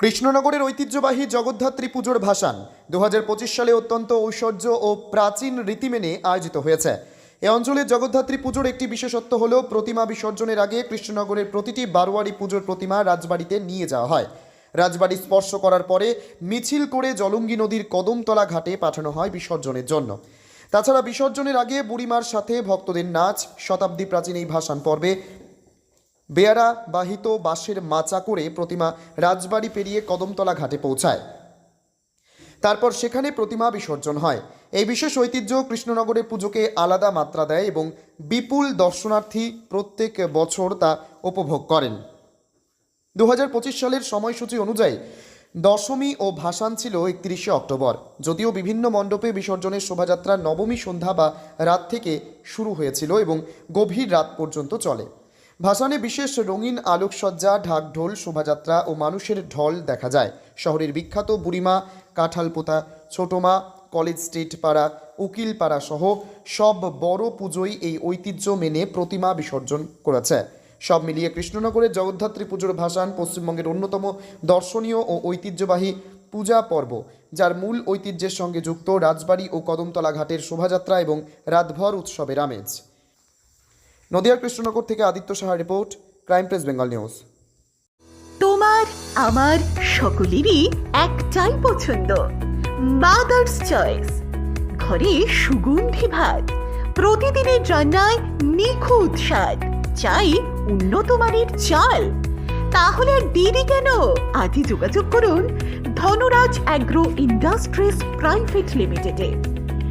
কৃষ্ণনগরের ঐতিহ্যবাহী জগদ্ধাত্রী পুজোর ভাসান দু হাজার পঁচিশ সালে অত্যন্ত ঐশ্বর্য ও প্রাচীন রীতি মেনে আয়োজিত হয়েছে। এ অঞ্চলের জগদ্ধাত্রী পুজোর একটি বিশেষত্ব হল প্রতিমা বিসর্জনের আগে কৃষ্ণনগরের প্রতিটি বারোয়ারি পুজোর প্রতিমা রাজবাড়িতে নিয়ে যাওয়া হয়। রাজবাড়ি স্পর্শ করার পরে মিছিল করে জলঙ্গি নদীর কদমতলা ঘাটে পাঠানো হয় বিসর্জনের জন্য। তাছাড়া বিসর্জনের আগে বুড়িমার সাথে ভক্তদের নাচ, শতাব্দী প্রাচীন এই ভাসান পর্বে বেয়ারা বাহিত বাঁশের মাচা করে প্রতিমা রাজবাড়ি পেরিয়ে কদমতলা ঘাটে পৌঁছায়। তারপর সেখানে প্রতিমা বিসর্জন হয়। এই বিশেষ ঐতিহ্য কৃষ্ণনগরের পুজোকে আলাদা মাত্রা দেয় এবং বিপুল দর্শনার্থী প্রত্যেক বছর তা উপভোগ করেন। দু হাজার পঁচিশ সালের সময়সূচি অনুযায়ী দশমী ও ভাসান ছিল একত্রিশে অক্টোবর, যদিও বিভিন্ন মণ্ডপে বিসর্জনের শোভাযাত্রা নবমী সন্ধ্যা বা রাত থেকে শুরু হয়েছিল এবং গভীর রাত পর্যন্ত চলে। ভাসানে বিশেষ রঙিন আলোকসজ্জা, ঢাকঢোল, শোভাযাত্রা ও মানুষের ঢল দেখা যায়। শহরের বিখ্যাত বুড়িমা, কাঁঠালপোতা, ছোটমা, কলেজ স্ট্রিট পাড়া উকিল পাড়া সহ সব বড় পুজোই এই ঐতিহ্য মেনে প্রতিমা বিসর্জন করেছে। সব মিলিয়ে কৃষ্ণনগরের জগদ্ধাত্রী পুজোর ভাসান পশ্চিমবঙ্গের অন্যতম দর্শনীয় ও ঐতিহ্যবাহী পূজা পর্ব যার মূল ঐতিহ্যের সঙ্গে যুক্ত রাজবাড়ি ও কদমতলা ঘাটের শোভাযাত্রা এবং রাতভর উৎসবের আমেজ। নদিয়ার কৃষ্ণনগর থেকে Aditya Saha report, crime press Bengal news. তোমার, আমার সকলেরই একটাই পছন্দ মাদার্স চয়েস ঘরে সুগন্ধি ভাত, প্রতিদিনের রান্নায় নিখুঁত স্বাদ, চাই উন্নত মানের চাল। তাহলে আর দেরি কেন? আজই যোগাযোগ করুন ধনরাজ অ্যাগ্রো ইন্ডাস্ট্রিজ প্রাইভেট লিমিটেডে।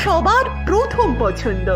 সবার প্রথম পছন্দ।